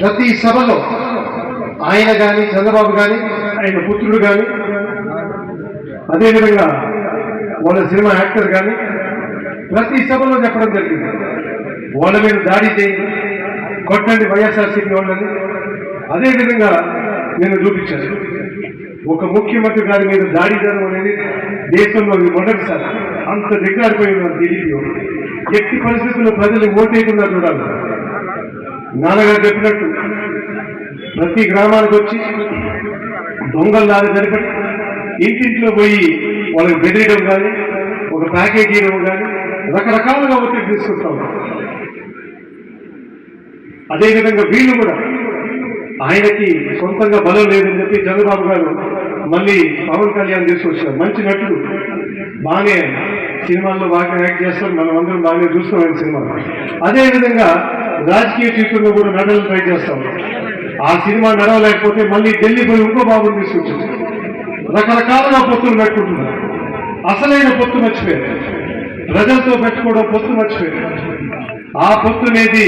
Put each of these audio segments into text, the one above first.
ప్రతి సభలో ఆయన కానీ చంద్రబాబు కానీ ఆయన పుత్రుడు కానీ అదేవిధంగా వాళ్ళ సినిమా యాక్టర్ కానీ ప్రతి సభలో చెప్పడం జరిగింది. వాళ్ళ మీద దాడి చేయండి కొట్టండి వైఎస్ఆర్సీపీ వాళ్ళని. అదేవిధంగా నేను చూపించాను. ఒక ముఖ్యమంత్రి గారి మీద దాడి జరగడం అనేది దేశంలో మొదటిసారి అంత దిగారిపోయి ఉన్నారు టీడీపీ ఎట్టి పరిస్థితుల్లో ప్రజలు ఓటేయకుండా చూడాలి. నాన్నగారు చెప్పినట్టు ప్రతి గ్రామానికి వచ్చి దొంగల్లాగా జరిపి ఇంటింట్లో పోయి వాళ్ళకి బెదిరియడం కానీ ఒక ప్యాకేజ్ ఇవ్వడం కానీ రకరకాలుగా ఒత్తిడి తీసుకుంటాం అదేవిధంగా వీళ్ళు కూడా ఆయనకి సొంతంగా బలం లేదని చెప్పి చంద్రబాబు గారు మళ్ళీ పవన్ కళ్యాణ్ తీసుకొచ్చారు. మంచి నటుడు బాగానే సినిమాల్లో బాగా యాక్ట్ చేస్తారు మనం అందరం బాగానే చూస్తాం సినిమా అదేవిధంగా రాజకీయ చిత్రంలో కూడా మెడల్ ట్రై చేస్తాం. ఆ సినిమా నడవలేకపోతే మళ్ళీ ఢిల్లీ పోయి ఇంకో బాబుని తీసుకొచ్చింది. రకరకాలుగా పొత్తులు పెట్టుకుంటున్నారు. అసలైన పొత్తు మర్చిపోయారు. ప్రజలతో పెట్టుకోవడం పొత్తు మర్చిపోయారు. ఆ పొత్తు అనేది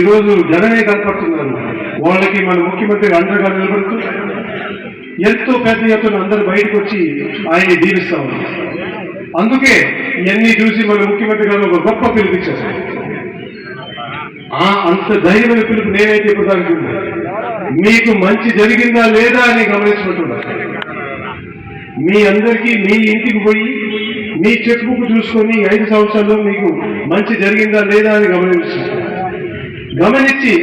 ఈరోజు జనమే కనపడుతున్నారు వాళ్ళకి మన ముఖ్యమంత్రి అండగా నిలబడుతూ ఎంతో పెద్ద ఎత్తున అందరూ బయటకు వచ్చి ఆయన్ని దీవిస్తా ఉన్నారు. అందుకే ఇవన్నీ చూసి మన ముఖ్యమంత్రి గారు ఒక గొప్ప పిలిపించారు. ఆ అంత ధైర్యమైన పిలుపు నేనైతే ఇప్పుడు మీకు మంచి జరిగిందా లేదా అని గమనించుకుంటున్నా. మీ అందరికీ మీ ఇంటికి పోయి మీ చెక్ బుక్ చూసుకొని ఐదు సంవత్సరాల్లో మీకు మంచి జరిగిందా లేదా అని గమనించు గమనించి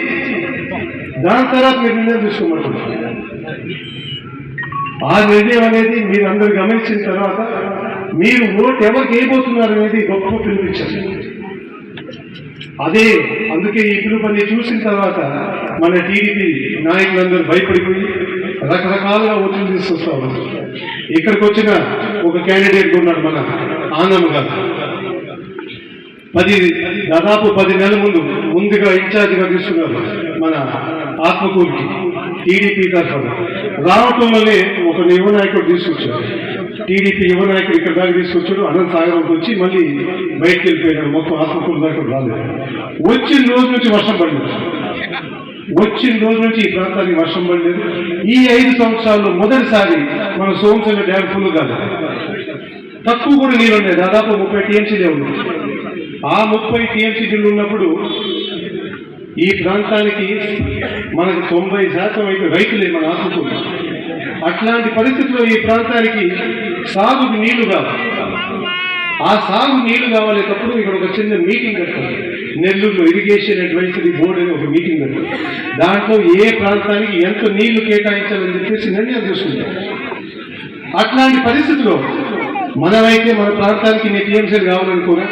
దాని తర్వాత మీరు నిర్ణయం తీసుకోమంటున్నారు ఆ నిర్ణయం అనేది మీరు అందరు గమనించిన తర్వాత మీరు ఓటు ఎవరికి వేయబోతున్నారు అనేది గొప్ప పిలుపునిచ్చారు అదే అందుకే ఈ పిలుపుని చూసిన తర్వాత మన టీడీపీ నాయకులందరూ భయపడిపోయి రకరకాలుగా ఓట్లు తీసుకొస్తా ఉన్నారు. ఇక్కడికి వచ్చిన ఒక క్యాండిడేట్ ఉన్నాడు మన ఆనంద్ గారు. పది దాదాపు పది నెలల ముందు ముందుగా ఇన్ఛార్జిగా తీసుకున్నారు మన ఆత్మకూరుకి టీడీపీ తరఫున. రావటం వల్లే ఒక యువ నాయకుడు తీసుకొచ్చారు. టీడీపీ యువ నాయకుడు ఇక్కడ దాకా తీసుకొచ్చాడు. అనంత సాగర్ వచ్చి మళ్ళీ బయటకు వెళ్ళిపోయాడు. మొత్తం ఆత్మకూరు దాకా రాలేదు. వచ్చిన రోజు నుంచి వర్షం పడింది వచ్చిన రోజు నుంచి ఈ ప్రాంతానికి వర్షం పడలేదు. ఈ ఐదు సంవత్సరాల్లో మొదటిసారి మన సోమసంగ డ్యామ్ ఫుల్ కాదు తక్కువ కూడా నీళ్ళు ఉన్నాయి. దాదాపు ముప్పై టీఎంసీలే ఉన్నాయి. ఆ ముప్పై టీఎంసీ నీళ్ళు ఉన్నప్పుడు ఈ ప్రాంతానికి మనకు తొంభై శాతం అయితే రైతులే మన ఆత్మకూరు అట్లాంటి పరిస్థితుల్లో ఈ ప్రాంతానికి సాగుకు నీళ్ళు కావాలి ఆ సాగు నీళ్ళు కావాలేటప్పుడు ఇక్కడ ఒక చిన్న మీటింగ్ పెడతారు. నెల్లూరులో ఇరిగేషన్ అడ్వైజరీ బోర్డు అని ఒక మీటింగ్ పెడతారు. దాంట్లో ఏ ప్రాంతానికి ఎంత నీళ్ళు కేటాయించాలని చెప్పేసి నిర్ణయం తీసుకుంటాం అట్లాంటి పరిస్థితిలో మనమైతే మన ప్రాంతానికి నేను టీఎంసీలు కావాలనుకోరా?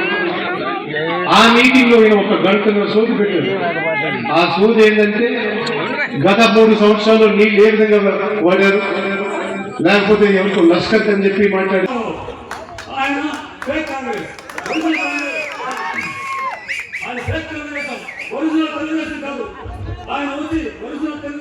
ఆ మీటింగ్లో ఒక గంటలో సోది పెట్టాడు. ఆ సోది ఏంటంటే గత మూడు సంవత్సరాలు నీళ్ళు ఏ విధంగా వాడారు? లేకపోతే ఎవరికి లష్కర్ అని చెప్పి మాట్లాడి ఆయన ఒరిజినల్ తెలుగుదేశం కాదు. ఆయన ఉంది ఒరిజినల్ తెలుగు